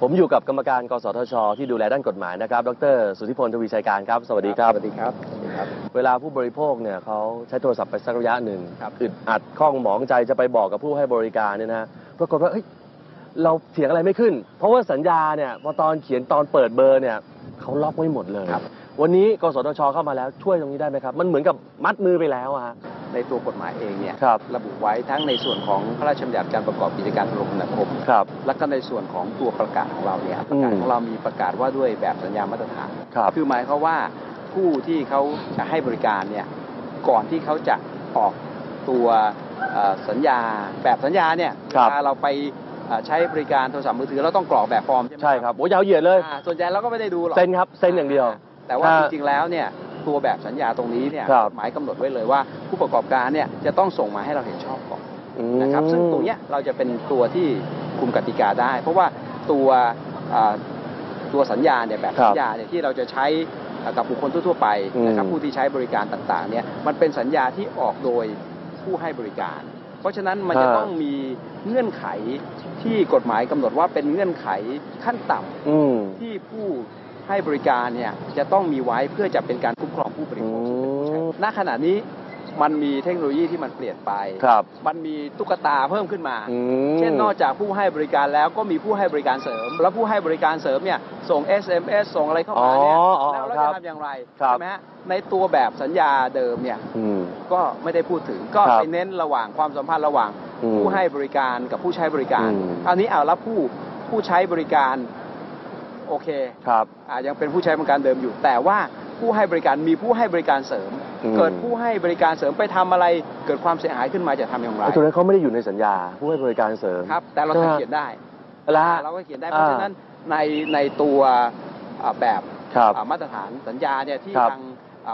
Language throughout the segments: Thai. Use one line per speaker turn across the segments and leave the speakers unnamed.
ผมอยู่กับกรรมการ กสทช ที่ดูแลด้านกฎหมายนะครับ ดร สุทธิพล ทวีชัยการครับ สวัสดีครับ
สวัสดีครับสวัสดีครับ
เวลาผู้บริโภคเนี่ยเขาใช้โทรศัพท์ไปสักระยะหนึ่ง
ครับ
อึดอัดข้องหมองใจจะไปบอกกับผู้ให้บริการเนี่ยนะปรากฏว่าเอ้ยเราเถียงอะไรไม่ขึ้น เพราะว่าสัญญาเนี่ยพอตอนเขียนตอนเปิดเบอร์เนี่ยเขาล็อกไว้หมดเลย
ครับ
วันนี้ กสทช เข้ามาแล้วช่วยตรงนี้ได้ไหมครับ มันเหมือนกับมัดมือไปแล้วอะฮะ
ในตัวกฎหมายเองเนี่ย
ครับ
ระบุไว้ทั้งในส่วนของพระราชบัญญัติการประกอบกิจการโทรคมนาคม
ครับ
และก็ในส่วนของตัวประกาศของเราเนี่ยประกาศ
อืม
ของเรามีประกาศว่าด้วยแบบสัญญามาตรฐาน
ครับ
คือหมายความว่าผู้ที่เขาจะให้บริการเนี่ยก่อนที่เขาจะออกตัวเอ่อสัญญาแบบสัญญาเนี่ย
ครับ
เวลาเราไปเอ่อใช้บริการโทรศัพท์มือถือเราต้องกรอกแบบฟอร์มใช่ไหม
ใช่ครับโอ้ยยาวเหยียดเลย
อ่าส่วนใหญ่เราก็ไม่ได้ดูหรอก
เซ็นครับเซ็นอย่างเดียว
แต่ว่า
ฮะ
จริงๆแล้วเนี่ย ตัวแบบสัญญาตรงนี้เนี่ย
ครับ
กฎหมายกำหนดไว้เลยว่า ผู้ประกอบการเนี่ยจะต้องส่งมาให้เราเห็นชอบก่อนนะครับซึ่งตรงเนี้ยเราจะเป็นตัวที่คุมกติกาได้ เพราะว่าตัวอ่าตัวสัญญาเนี่ยแบบ
ครั
สั
บ
ญญาเนี่ยที่เราจะใช้กับบุคคลทั่ว ๆ ไปนะครับ
อืม
ผู้ที่ใช้บริการต่างๆเนี่ยมันเป็นสัญญาที่ออกโดยผู้ให้บริการ เพราะฉะนั้นมันจะต้องมีเงื่อนไขที่กฎหมายกำหนดว่าเป็นเงื่อนไขขั้นต่ำ
อืม
ที่ผู้ ให้บริการเนี่ยจะต้องมีไว้เพื่อจะเป็นการคุ้มครองผู้บริโภค
อืม
ณขณะนี้มันมีเทคโนโลยีที่มันเปลี่ยนไป
ครับ
มันมีตุ๊กตาเพิ่มขึ้นมา
อืม
เช่นนอกจากผู้ให้บริการแล้วก็มีผู้ให้บริการเสริม แล้วผู้ให้บริการเสริมเนี่ยส่ง SMS ส่งอะไรเข้ามาเนี่ย
อ๋ออ๋อ
แล้วเรา
ครั
จะ
บ
ทำอย่างไร
ครับ
ใช่ไหมฮะในตัวแบบสัญญาเดิมเนี่ย
อืม
ก็ไม่ได้พูดถึงก็
ครับ
ไปเน้นระหว่างความสัมพันธ์ระหว่าง
อืม
ผู้ให้บริการกับผู้ใช้บริการ
อืม
อันนี้เอาแล้วผู้ผู้ใช้บริการ โอเค
ครับ
อ่ายังเป็นผู้ใช้บริการเดิมอยู่ แต่ว่าผู้ให้บริการมีผู้ให้บริการเสริม
อืม
เกิดผู้ให้บริการเสริมไปทำอะไร เกิดความเสียหายขึ้นมาจะทำอย่างไร
ไอ้ตัวนั้นเขาไม่ได้อยู่ในสัญญา ผู้ให้บริการเสริม
ครับ แต่เรา
ใช่ไหม
เขียนได้
แล้ว
เราก็เขียนได้
อ่า
เพราะฉะนั้นในในตัวอ่าแบบ
ครับ
อ่ามาตรฐานสัญญาเนี่ยที่
ครับ
ทาง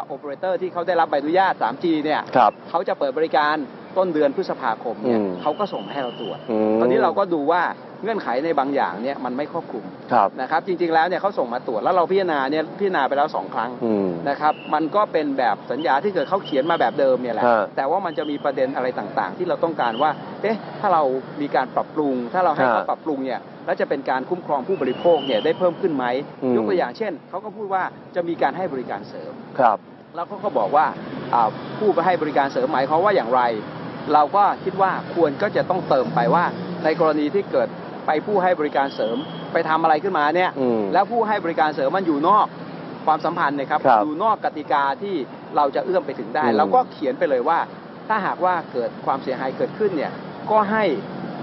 โอเปอเรเตอร์ที่เขาได้รับใบอนุญาต 3G เนี่ย
ครับ
เขาจะเปิดบริการต้นเดือนพฤษภาคมเนี่ย
อืม
เขาก็ส่งมาให้เราตรวจ
ม
ตอนนี้เราก็ดูว่า เงื่อนไขในบางอย่างเนี่ยมันไม่ครอบคลุม
ครับ
นะครับ จริงๆแล้วเนี่ยเขาส่งมาตรวจแล้วเราพิจารณาเนี่ยพิจารณาไปแล้วสองครั้ง
อืม
นะครับมันก็เป็นแบบสัญญาที่เกิดเขาเขียนมาแบบเดิมเนี่ยแหละ
ฮะ
แต่ว่ามันจะมีประเด็นอะไรต่างๆ ที่เราต้องการว่าเอ๊ะถ้าเรามีการปรับปรุง ถ้าเราให้เขา
ฮะ
ปรับปรุงเนี่ยแล้วจะเป็นการคุ้มครองผู้บริโภคเนี่ยได้เพิ่มขึ้นไหม
อืม
ยกตัวอย่างเช่นเขาก็พูดว่าจะมีการให้บริการเสริม
ครับ
แล้วเขาก็บอกว่าอ่าผู้ให้บริการเสริมหมายความว่าอย่างไร เราก็คิดว่าควรก็จะต้องเติมไปว่าในกรณีที่เกิด ไปผู้ให้บริการเสริมไปทำอะไรขึ้นมาเนี่ย
อืม
แล้วผู้ให้บริการเสริมมันอยู่นอกความสัมพันธ์นะครับ
ครับ
อยู่นอกกติกาที่เราจะเอื้อมไปถึงได้
อืม
เราก็เขียนไปเลยว่า ถ้าหากว่าเกิดความเสียหายเกิดขึ้นเนี่ยก็ให้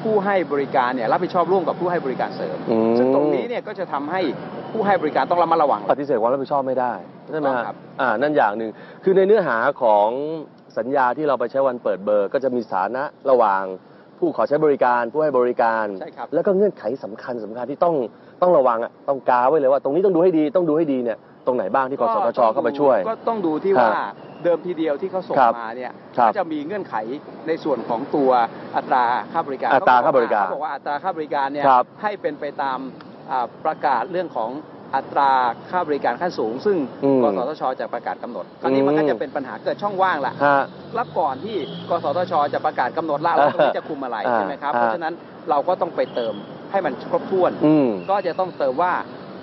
ผู้ให้บริการเนี่ยรับผิดชอบร่วมกับผู้ให้บริการเสริม
อืม
ซึ่งตรงนี้เนี่ยก็จะทำให้ผู้ให้บริการต้องระมัดระวัง
ปฏิเสธความรับผิดชอบไม่ได้ใช่ไหม
ต้อง
ฮะ
ครับ
อ่านั่นอย่างหนึ่งคือในเนื้อหาของสัญญาที่เราไปใช้วันเปิดเบอร์ ก็จะมีสถานะระหว่าง ผู้ขอใช้บริการผู้ให้บริการ
ใช่ครับ
แล้วก็เงื่อนไขสำคัญสำคัญที่ต้องต้องระวังอะต้องกาไว้เลยว่า ตรงนี้ต้องดูให้ดีต้องดูให้ดีเนี่ยตรงไหนบ้างที่กสทชเข้ามาช่วย
ก็ต้องดูที่
ครับ
ว่าเดิมทีเดียวที่เขาส่ง
ครับ
มาเนี่ย
ครับ
ก็จะมีเงื่อนไขในส่วนของตัวอัตราค่าบริการ
อัตราค่าบริการ
เขาบอกว่าอัตราค่าบริการเนี่ย
ครับ
ให้เป็นไปตามอ่าประกาศเรื่องของ อัตราค่าบริการขั้นสูง ซึ่ง
อืม
กสทชจะประกาศกำหนดคราวนี้มันก็
อืม
จะเป็นปัญหาเกิดช่องว่างละ
ฮะ
แล้วก่อนที่กสทชจะประกาศกำหนดละเราตรงนี้จะคุมอะไร
อ่า
ใช่ไหมครับ
อ่า
เพราะฉะนั้นเราก็ต้องไปเติมให้มันครบถ้วน
อืม
ก็จะต้องเติมว่า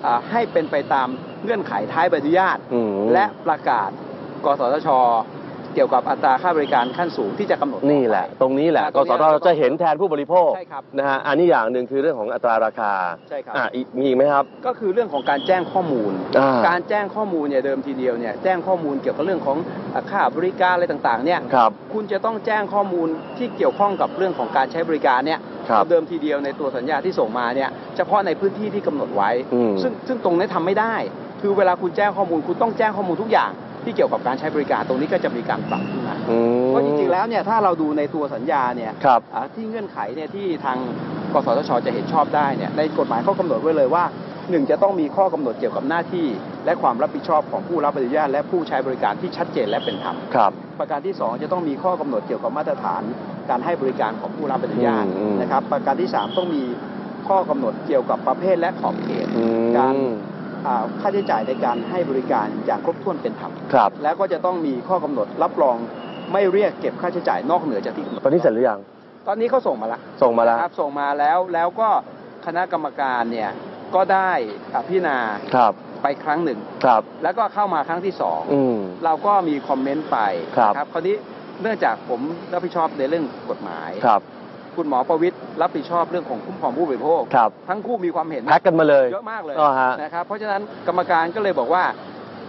อ่าให้เป็นไปตามเงื่อนไขท้ายใบอนุญาต
อืม
และประกาศ กสทช เกี่ยวกับอัตราค่าบริการขั้นสูงที่จะกำหนด
นี่แหละ ตรงนี้แหละ
อ่าก
สทชจะเห็นแทนผู้บริโภค
ใช่ครับ
นะฮะอันนี้อย่างหนึ่งคือเรื่องของอัตราราคา
ใช่ครับ
อะอีกมีอีกไหมครับ
ก็คือเรื่องของการแจ้งข้อมูล
อ่า
การแจ้งข้อมูลเนี่ยเดิมทีเดียวเนี่ยแจ้งข้อมูลเกี่ยวกับเรื่องของอ่าค่าบริการอะไรต่างๆเนี่ย
ครับ
คุณจะต้องแจ้งข้อมูลที่เกี่ยวข้องกับเรื่องของการใช้บริการเนี่ย
ครับ
เดิมทีเดียวในตัวสัญญาที่ส่งมาเนี่ยเฉพาะในพื้นที่ที่กำหนดไว้
อืม
ซึ่งซึ่งตรงนี้ทำไม่ได้ คือเวลาคุณแจ้งข้อมูลคุณต้องแจ้งข้อมูลทุกอย่าง ที่เกี่ยวกับการใช้บริการตรงนี้ก็จะมีการปรับขึ้นมา
อืม
เพราะจริงๆแล้วเนี่ยถ้าเราดูในตัวสัญญาเนี่ย
ครับ
อ่าที่เงื่อนไขเนี่ยที่ทางกสทชจะเห็นชอบได้เนี่ยในกฎหมายเขากำหนดไว้เลยว่าหนึ่งจะต้องมีข้อกำหนดเกี่ยวกับหน้าที่ และความรับผิดชอบของผู้รับอนุญาตและผู้ใช้บริการที่ชัดเจนและเป็นธรรม
ครับ
ประการที่สองจะต้องมีข้อกำหนดเกี่ยวกับมาตรฐาน การให้บริการของผู้รับอนุญาต
อืมอืม
นะครับ ประการที่สามต้องมีข้อกำหนดเกี่ยวกับประเภทและขอบเขต
อืม
การอ่า ค่าใช้จ่ายในการให้บริการอย่างครบถ้วนเป็นธรรม
ครับ
แล้วก็จะต้องมีข้อกำหนดรับรองไม่เรียกเก็บค่าใช้จ่ายนอกเหนือจากที่กำหนด
ตอนนี้เสร็จหรือยัง
ตอนนี้เขาส่งมาแล้ว
ส่งมาแล้ว
ครับส่งมาแล้วแล้วก็คณะกรรมการเนี่ยก็ได้อะพิจารณา
ครับ
ไปครั้งหนึ่ง
ครับ
แล้วก็เข้ามาครั้งที่สอง
อืม
เราก็มีคอมเมนต์ไป
ครับ
นะคราวนี้เนื่องจากผมรับผิดชอบในเรื่องกฎหมาย
ครับ
คุณหมอประวิตรรับผิดชอบเรื่องของคุ้มครองผู้บริโภค
ครับ
ทั้งคู่มีความเห็น
แพ็กกันมาเลย
เยอะมากเลย
อ๋อฮะ
นะครับเพราะฉะนั้นกรรมการก็เลยบอกว่า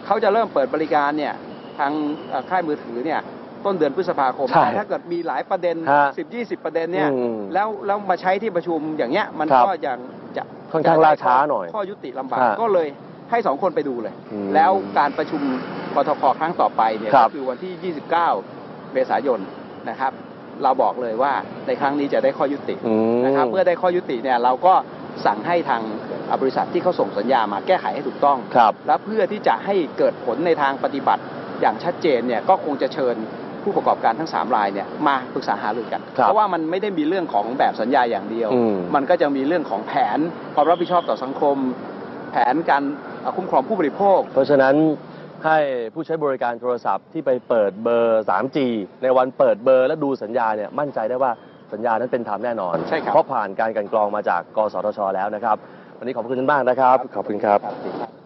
เขาจะเริ่มเปิดบริการเนี่ยทางเอ่อค่ายมือถือเนี่ยต้นเดือนพฤษภาคม
ใช่
แต่ถ้าเกิดมีหลายประเด็น
ฮะ
10 20 ประเด็นเนี่ย
อืม
แล้วแล้วมาใช้ที่ประชุมอย่างเงี้ยมัน
ครับ
ก็ยังจะ
ค่อนข้างล่าช้าหน่อย
ข้อยุติลำบาก
ฮะ
ก็เลยให้สองคนไปดูเลย
อืม
แล้วการประชุมกทคครั้งต่อไปเนี่ย
ครั
ก็
บ
คือวันที่ 29 เมษายนนะครับ เราบอกเลยว่าในครั้งนี้จะได้ข้อยุติ
อืม
นะครับเมื่อได้ข้อยุติเนี่ยเราก็สั่งให้ทางอ่าบริษัทที่เขาส่งสัญญามาแก้ไขให้ถูกต้อง
ครับ
และเพื่อที่จะให้เกิดผลในทางปฏิบัติอย่างชัดเจนเนี่ยก็คงจะเชิญผู้ประกอบการทั้ง 3 รายเนี่ยมาปรึกษาหารือกัน
ครับ
เพราะว่ามันไม่ได้มีเรื่องของแบบสัญญาอย่างเดียว
อืม
มันก็จะมีเรื่องของแผนความรับผิดชอบต่อสังคม แผนการเอ่อคุ้มครองผู้บริโภค
เพราะฉะนั้น ให้ผู้ใช้บริการโทรศัพท์ที่ไปเปิดเบอร์ 3G ในวันเปิดเบอร์และดูสัญญาเนี่ยมั่นใจได้ว่าสัญญานั้นเป็นธรรมแน่นอน
ใช่ครับ
เพราะผ่านการกลันกรองมาจาก กสทช แล้วนะครับ วันนี้ขอบคุณท่านมากนะครับ ขอบคุณครับ
ครับ